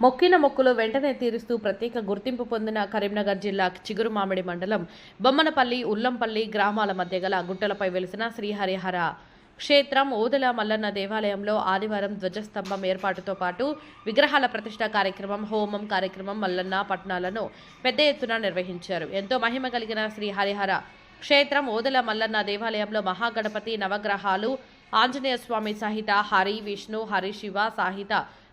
మొక్కిన మొక్కులు వెంటనే తీరుస్తూ ప్రత్యేక గుర్తింపు పొందిన కరీంనగర్ జిల్లా చిగురుమామిడి మండలం బొమ్మనపల్లి ఉల్లంపల్లి గ్రామాల మధ్య గల గుట్టలపై వెలిసిన శ్రీహరిహర క్షేత్రం ఓదెల మల్లన్న దేవాలయంలో ఆదివారం ధ్వజస్తంభం ఏర్పాటుతో పాటు విగ్రహాల ప్రతిష్ట కార్యక్రమం హోమం కార్యక్రమం మల్లన్న పట్నాలను పెద్ద ఎత్తున నిర్వహించారు. ఎంతో మహిమ కలిగిన శ్రీ హరిహర క్షేత్రం ఓదెల మల్లన్న దేవాలయంలో మహాగణపతి నవగ్రహాలు ఆంజనేయ స్వామి సహిత హరి విష్ణు హరి శివ సాహిత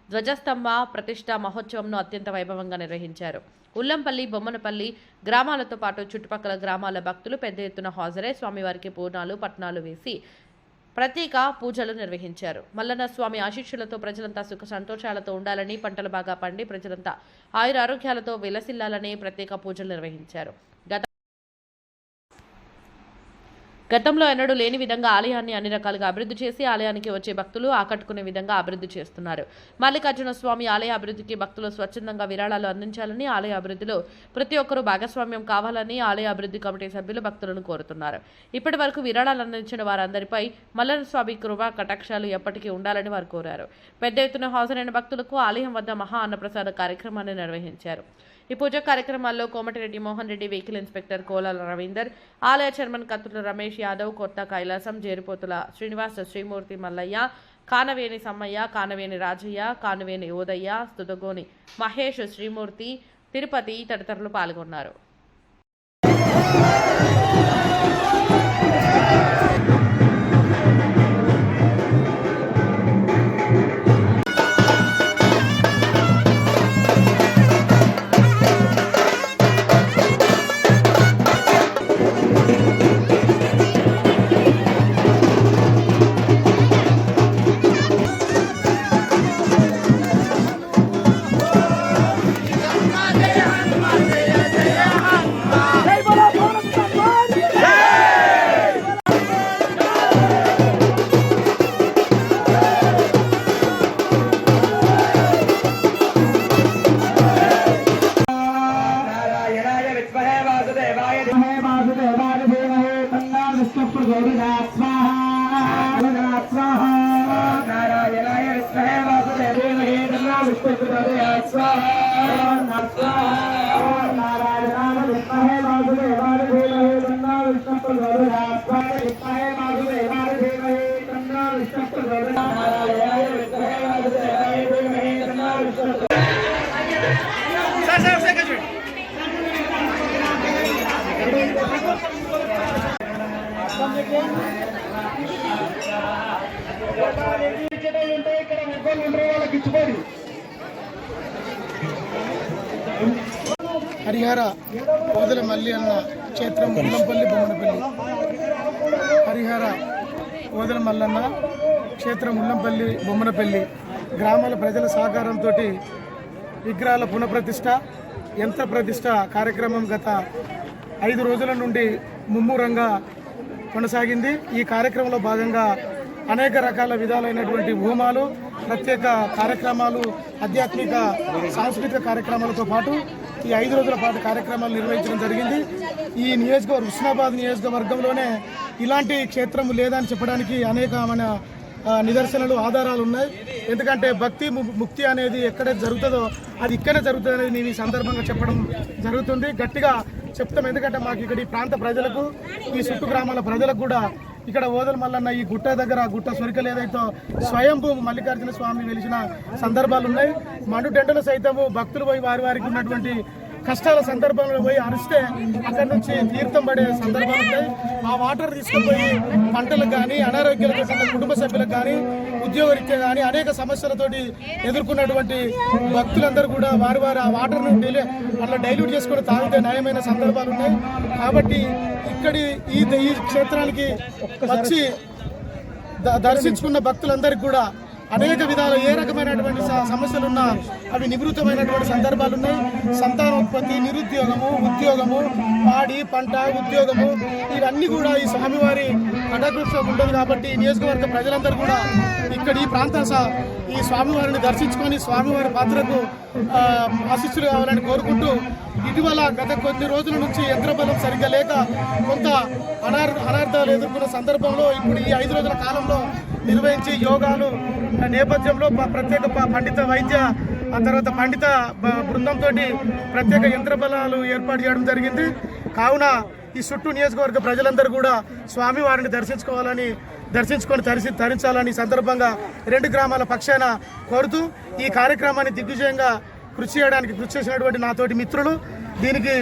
ధ్వజస్తంభ ప్రతిష్ట మహోత్సవంను అత్యంత వైభవంగా నిర్వహించారు. ఉల్లంపల్లి బొమ్మనపల్లి గ్రామాలతో పాటు చుట్టుపక్కల గ్రామాల భక్తులు పెద్ద ఎత్తున హాజరై స్వామివారికి పూర్ణాలు పట్నాలు వేసి ప్రత్యేక పూజలు నిర్వహించారు. మల్లన్న స్వామి ఆశీస్సులతో ప్రజలంతా సుఖ సంతోషాలతో ఉండాలని పంటలు బాగా పండి ప్రజలంతా ఆయుర ఆరోగ్యాలతో విలసిల్లాలని ప్రత్యేక పూజలు నిర్వహించారు గత గతంలో ఎన్నడూ లేని విధంగా ఆలయాన్ని అన్ని రకాలుగా అభివృద్ధి చేసి ఆలయానికి వచ్చే భక్తులు ఆకట్టుకునే విధంగా అభివృద్ధి చేస్తున్నారు. మల్లికార్జున స్వామి ఆలయ అభివృద్ధికి భక్తులు స్వచ్ఛందంగా విరాళాలు అందించాలని ఆలయ అభివృద్ధిలో ప్రతి ఒక్కరూ భాగస్వామ్యం కావాలని ఆలయ అభివృద్ధి కమిటీ సభ్యులు భక్తులను కోరుతున్నారు. ఇప్పటి వరకు విరాళాలు అందించిన వారందరిపై మల్లన స్వామి కృప కటాక్షాలు ఎప్పటికీ ఉండాలని వారు కోరారు. పెద్ద ఎత్తున హాజరైన భక్తులకు ఆలయం వద్ద మహా అన్నప్రసాద కార్యక్రమాన్ని నిర్వహించారు. ఈ పూజ కార్యక్రమాల్లో కోమటిరెడ్డి మోహన్ రెడ్డి వెహికల్ ఇన్స్పెక్టర్ కోలాల రవీందర్ ఆలయ చైర్మన్ కత్తుల రమేష్ యాదవ్ కొత్త కైలాసం జేరిపోతుల శ్రీనివాస శ్రీమూర్తి మల్లయ్య కానవేని సమ్మయ్య కానవేని రాజయ్య కానవేని ఓదయ్య స్తుదగోని మహేష్ శ్రీమూర్తి తిరుపతి తదితరులు పాల్గొన్నారు. గోవిందా స్వాహ గోవిందా స్వాహ నారాయణాయ స్వాహ వాసుదేవేన విష్ణు ముగ్గురు వాళ్ళకి హరిహర ఓదల మల్లి అన్న క్షేత్రం ముల్లంపల్లి బొమ్మనపల్లి. హరిహర ఓదల మల్లన్న క్షేత్రం ముల్లంపల్లి బొమ్మనపల్లి. గ్రామాల ప్రజల సహకారంతో విగ్రహాల పునఃప్రతిష్ట యంత్ర ప్రతిష్ట కార్యక్రమం గత ఐదు రోజుల నుండి ముమ్మూరంగా కొనసాగింది. ఈ కార్యక్రమంలో భాగంగా అనేక రకాల విధాలైనటువంటి హోమాలు ప్రత్యేక కార్యక్రమాలు ఆధ్యాత్మిక సాంస్కృతిక కార్యక్రమాలతో పాటు ఈ ఐదు రోజుల పాటు కార్యక్రమాలు నిర్వహించడం జరిగింది. ఈ నియోజకవర్గం హుస్నాబాద్ నియోజకవర్గంలోనే ఇలాంటి క్షేత్రం లేదని చెప్పడానికి అనేకమైన నిదర్శనలు ఆధారాలు ఉన్నాయి. ఎందుకంటే భక్తి ము- ముక్తి అనేది ఎక్కడ జరుగుతుందో అది ఇక్కడే జరుగుతుంది అనేది నేను ఈ సందర్భంగా చెప్పడం జరుగుతుంది. గట్టిగా చెప్తాం. ఎందుకంటే మాకు ఇక్కడ ఈ ప్రాంత ప్రజలకు ఈ చుట్టు గ్రామాల ప్రజలకు కూడా ఇక్కడ ఓదల మల్లన్న ఈ గుట్ట దగ్గర గుట్ట సొరికలు ఏదైతే స్వయంభూ మల్లికార్జున స్వామి వెలిసిన సందర్భాలు ఉన్నాయి. మండుటెండలు సైతము భక్తులు పోయి వారి వారికి ఉన్నటువంటి కష్టాల సందర్భంలో పోయి అరిస్తే అక్కడి నుంచి తీర్థం పడే సందర్భాలు ఉంటాయి ఆ వాటర్ తీసుకుపోయి పంటలకు కానీ అనారోగ్యాలకు చెందిన కుటుంబ సభ్యులకు కానీ ఉద్యోగరీత్యా కానీ అనేక సమస్యలతోటి ఎదుర్కొన్నటువంటి భక్తులందరూ కూడా వారి వారు ఆ వాటర్ను డైలీ డైల్యూట్ చేసుకొని తాగితే న్యాయమైన సందర్భాలు ఉన్నాయి. కాబట్టి ఇక్కడి ఈ ఈ క్షేత్రానికి వచ్చి ద- దర్శించుకున్న భక్తులందరికీ కూడా అనేక విధాల ఏ రకమైనటువంటి సమస్యలున్నా అవి నివృత్తమైనటువంటి సందర్భాలు ఉన్నాయి. సంతానోత్పత్తి నిరుద్యోగము ఉద్యోగము పాడి పంట ఉద్యోగము ఇవన్నీ కూడా ఈ స్వామివారి కటాకృష్ణం ఉండదు కాబట్టి ఈ నియోజకవర్గ ప్రజలందరూ కూడా ఇక్కడ ఈ ప్రాంత ఈ స్వామివారిని దర్శించుకొని స్వామివారి పాత్రకు ఆశిస్సులు కావాలని కోరుకుంటూ ఇటీవల గత కొన్ని రోజుల నుంచి యంత్రబలం సరిగ్గా లేక కొంత అనార్ అనార్థాలు ఎదుర్కొన్న సందర్భంలో ఇప్పుడు ఈ ఐదు రోజుల కాలంలో నిర్వహించి యోగాలు నేపథ్యంలో ప్రత్యేక పండిత వైద్య ఆ తర్వాత పండిత బృందంతో ప్రత్యేక యంత్రబలాలు ఏర్పాటు చేయడం జరిగింది. కావున ఈ చుట్టూ నియోజకవర్గ ప్రజలందరూ కూడా స్వామివారిని దర్శించుకోవాలని దర్శించుకొని తరిసి తరించాలని సందర్భంగా రెండు గ్రామాల పక్షాన కోరుతూ ఈ కార్యక్రమాన్ని దిగ్విజయంగా కృషి చేయడానికి కృషి చేసినటువంటి నాతోటి మిత్రులు దీనికి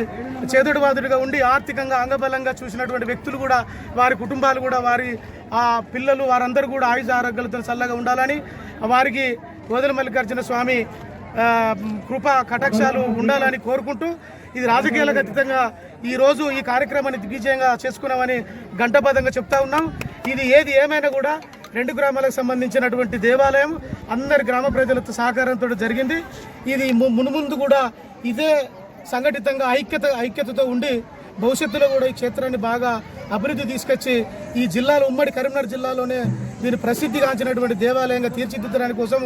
చేదుడువాదుడిగా ఉండి ఆర్థికంగా అంగబలంగా చూసినటువంటి వ్యక్తులు కూడా వారి కుటుంబాలు కూడా వారి ఆ పిల్లలు వారందరూ కూడా ఆయుధ ఆరోగ్యాలతో చల్లగా ఉండాలని వారికి గోదల మల్లికార్జున స్వామి కృప కటాక్షాలు ఉండాలని కోరుకుంటూ ఇది రాజకీయాలకు అతీతంగా ఈ రోజు ఈ కార్యక్రమాన్ని దిగ్విజయంగా చేసుకున్నామని గంటబద్ధంగా చెప్తా ఉన్నాం. ఇది ఏది ఏమైనా కూడా రెండు గ్రామాలకు సంబంధించినటువంటి దేవాలయం అందరి గ్రామ ప్రజలతో సహకారంతో జరిగింది. ఇది ము- మునుముందు కూడా ఇదే సంఘటితంగా ఐక్యత ఐక్యతతో ఉండి భవిష్యత్తులో కూడా ఈ క్షేత్రాన్ని బాగా అభివృద్ధి తీసుకొచ్చి ఈ జిల్లాలో ఉమ్మడి కరీంనగర్ జిల్లాలోనే దీని ప్రసిద్ధిగాంచినటువంటి దేవాలయంగా తీర్చిదిద్దడానికి కోసం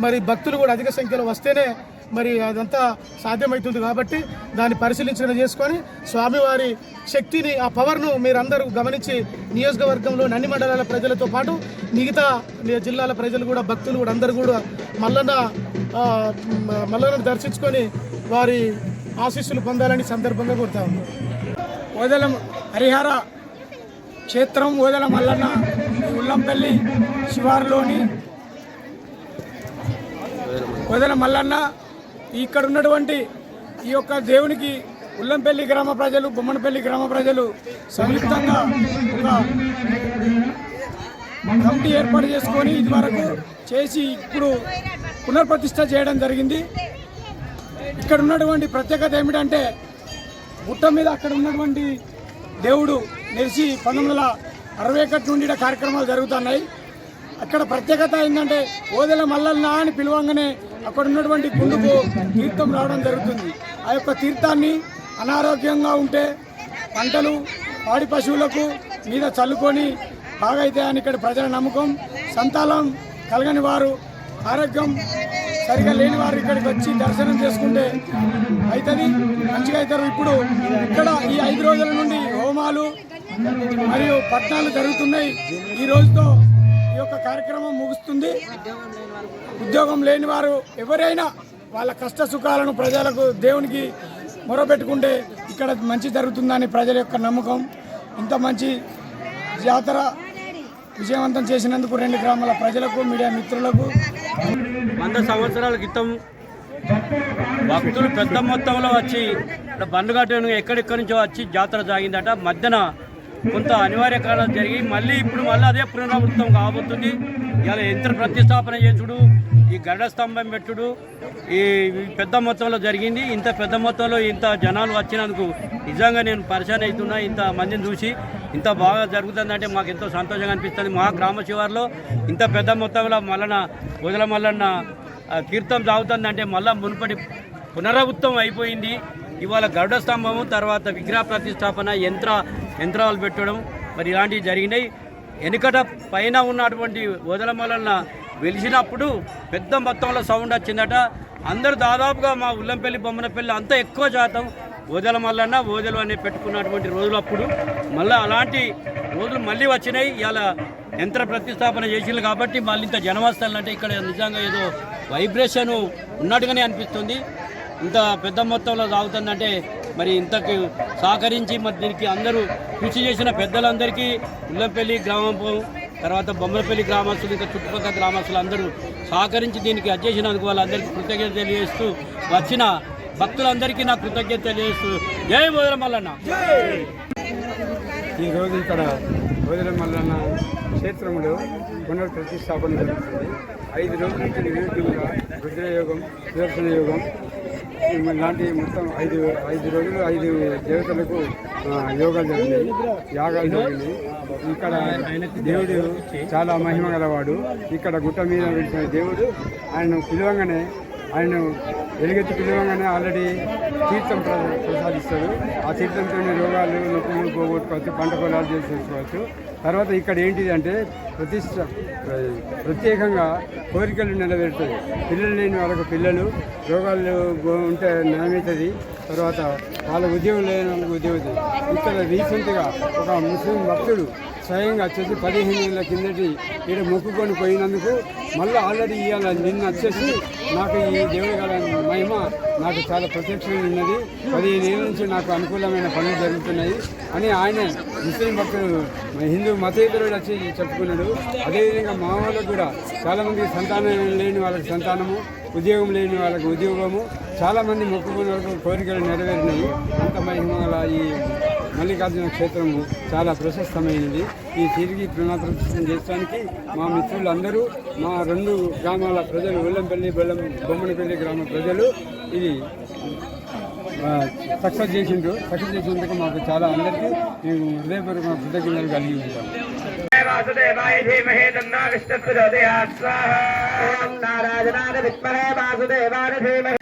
మరి భక్తులు కూడా అధిక సంఖ్యలో వస్తేనే మరి అదంతా సాధ్యమవుతుంది కాబట్టి దాన్ని పరిశీలించడం చేసుకొని స్వామివారి శక్తిని ఆ పవర్ను మీరందరూ గమనించి నియోజకవర్గంలో అన్ని మండలాల ప్రజలతో పాటు మిగతా జిల్లాల ప్రజలు కూడా భక్తులు కూడా అందరూ కూడా మల్లన్న మల్లన మల్లన్నను దర్శించుకొని వారి ఆశీస్సులు పొందాలని సందర్భంగా కోరుతా ఉన్నాం. ఓదల హరిహర క్షేత్రం ఓదల మల్లన్న ఉల్లంపల్లి శివారులోని ఓదల మల్లన్న ఇక్కడ ఉన్నటువంటి ఈ యొక్క దేవునికి ఉల్లంపల్లి గ్రామ ప్రజలు బొమ్మనపల్లి గ్రామ ప్రజలు సంయుక్తంగా ఒక కమిటీ ఏర్పాటు చేసుకొని ఇదివరకు చేసి ఇప్పుడు పునర్ప్రతిష్ట చేయడం జరిగింది. ఇక్కడ ఉన్నటువంటి ప్రత్యేకత ఏమిటంటే గుట్ట మీద అక్కడ ఉన్నటువంటి దేవుడు నిలిచి పంతొమ్మిది వందల అరవై ఒకటి నుండి కార్యక్రమాలు జరుగుతున్నాయి. అక్కడ ప్రత్యేకత ఏంటంటే ఓదెల మల్లన్న అని పిలవంగానే అక్కడ ఉన్నటువంటి గుండుకు తీర్థం రావడం జరుగుతుంది. ఆ యొక్క తీర్థాన్ని అనారోగ్యంగా ఉంటే పంటలు పాడి పశువులకు మీద చల్లుకొని బాగైతాయని ఇక్కడ ప్రజల నమ్మకం. సంతానం కలగని వారు ఆరోగ్యం సరిగా లేని వారు ఇక్కడికి వచ్చి దర్శనం చేసుకుంటే అవుతుంది మంచిగా అవుతారు ఇప్పుడు ఇక్కడ ఈ ఐదు రోజుల నుండి హోమాలు మరియు పట్టణాలు జరుగుతున్నాయి. ఈ రోజుతో ఈ యొక్క కార్యక్రమం ముగుస్తుంది. ఉద్యోగం లేని వారు ఎవరైనా వాళ్ళ కష్ట సుఖాలను ప్రజలకు దేవునికి మొరపెట్టుకుంటే ఇక్కడ మంచి జరుగుతుందని ప్రజల యొక్క నమ్మకం. ఇంత మంచి జాతర విజయవంతం చేసినందుకు రెండు గ్రామాల ప్రజలకు మీడియా మిత్రులకు వంద సంవత్సరాల క్రితం భక్తులు పెద్ద మొత్తంలో వచ్చి ఇక్కడ బండుగట్టు ఎక్కడెక్కడి నుంచో వచ్చి జాతర సాగిందట. మధ్యన కొంత అనివార్య కారణాలు జరిగి మళ్ళీ ఇప్పుడు మళ్ళీ అదే పునరావృతం కాబోతుంది. ఇలా యంత్ర ప్రతిష్టాపన చేసుడు ఈ గరుడ స్తంభం పెట్టుడు ఈ ఈ పెద్ద మొత్తంలో జరిగింది. ఇంత పెద్ద మొత్తంలో ఇంత జనాలు వచ్చినందుకు నిజంగా నేను పరిచయం అవుతున్నా ఇంత మందిని చూసి. ఇంత బాగా జరుగుతుందంటే మాకు ఎంతో సంతోషంగా అనిపిస్తుంది. మా గ్రామ శివార్లో ఇంత పెద్ద మొత్తంలో మల్లన వదల మల్లన్న ఆ, తీర్థం సాగుతుందంటే మళ్ళా మునుపటి పునరావృత్తం అయిపోయింది. ఇవాళ గరుడ స్తంభము తర్వాత విగ్రహ ప్రతిష్టాపన యంత్ర యంత్రాలు పెట్టడం మరి ఇలాంటివి జరిగినాయి. వెనుకట పైన ఉన్నటువంటి వదలమలన్న వెలిసినప్పుడు పెద్ద మొత్తంలో సౌండ్ వచ్చిందట. అందరూ దాదాపుగా మా ఉల్లంపల్లి బొమ్మనపల్లి అంతా ఎక్కువ శాతం ఓదెల మల్లన్న ఓదెలు అని పెట్టుకున్నటువంటి రోజులు అప్పుడు. మళ్ళీ అలాంటి రోజులు మళ్ళీ వచ్చినాయి. ఇలా యంత్ర ప్రతిష్టాపన చేసింది కాబట్టి మళ్ళీ ఇంత జనం అంటే ఇక్కడ నిజంగా ఏదో వైబ్రేషన్ ఉన్నట్టుగానే అనిపిస్తుంది. ఇంత పెద్ద మొత్తంలో సాగుతుందంటే మరి ఇంతకు సహకరించి మరి దీనికి అందరూ కృషి చేసిన పెద్దలందరికీ ఉల్లంపల్లి గ్రామం తర్వాత బొమ్మలపల్లి గ్రామస్తులు ఇంకా చుట్టుపక్కల గ్రామస్తులు అందరూ సహకరించి దీనికి అధ్యక్షినందుకు వాళ్ళందరికీ కృతజ్ఞత తెలియజేస్తూ వచ్చిన భక్తులందరికీ నా కృతజ్ఞత తెలియజేస్తూ జై బోధన మల్లన్న. ఈరోజు ఇక్కడ రోజుల మల్లన్న క్షేత్రంలో పునర్ప్రతిష్టాపన జరుగుతుంది. ఐదు రోజుల నుంచి నివేదికగా రుద్రయోగం సుదర్శన యోగం లాంటి మొత్తం ఐదు ఐదు రోజులు ఐదు దేవతలకు యోగాలు జరిగినాయి యాగాలు జరిగినాయి. ఇక్కడ దేవుడు చాలా మహిమ గలవాడు. ఇక్కడ గుట్ట మీద వెళ్తున్న దేవుడు ఆయన పిలవంగానే ఆయన వెలుగెత్తి పిలవగానే ఆల్రెడీ తీర్థం ప్ర- ఆ తీర్థంతో రోగాలు నొప్పులు పోగొట్టుకోవచ్చు పంట పొలాలు చేసేసుకోవచ్చు. తర్వాత ఇక్కడ ఏంటిది అంటే ప్రతిష్ట ప్ర- ప్రత్యేకంగా కోరికలు నెరవేరుతుంది పిల్లలు లేని వాళ్ళకు పిల్లలు రోగాలు ఉంటే నయమవుతుంది తర్వాత వాళ్ళ ఉద్యోగం లేనందుకు ఉద్యోగం. ఇక్కడ రీసెంట్గా ఒక ముస్లిం భక్తుడు స్వయంగా వచ్చేసి పదిహేను ఏళ్ళ కిందటి ఇక్కడ మొక్కుకొని పోయినందుకు మళ్ళీ ఆల్రెడీ ఇవాళ నిన్న వచ్చేసి నాకు ఈ దేవుడి గల మహిమ నాకు చాలా ప్రత్యక్షంగా ఉన్నది. పదిహేను ఏళ్ళ నుంచి నాకు అనుకూలమైన పనులు జరుగుతున్నాయి అని ఆయన ముస్లిం భక్తులు హిందూ మతేతరుడు వచ్చి చెప్పుకున్నాడు. అదేవిధంగా మా వాళ్ళకు కూడా చాలామంది సంతానం లేని వాళ్ళకి సంతానము ఉద్యోగం లేని వాళ్ళకి ఉద్యోగము చాలామంది మొక్కుకున్న కోరికలు నెరవేరినవి. అంత ఈ మల్లికార్జున క్షేత్రము చాలా ప్రశస్తమైనది. ఈ తిరిగి పునఃప్రతిష్టం చేయడానికి మా మిత్రులందరూ మా రెండు గ్రామాల ప్రజలు ఉల్లంపల్లి బెల్లం బొమ్మనపల్లి గ్రామ ప్రజలు ఇది సక్సెస్ చేసిండ్రు. సక్సెస్ చేసినందుకు మాకు చాలా అందరికీ మేము హృదయపూర్వక కృతజ్ఞతలు కలిగి ఉంటాం. వాసుదేవాయ ధీమహే విష్ణు స్వాహ. నారాజనాథ వాసుదేవాయ ధీమహే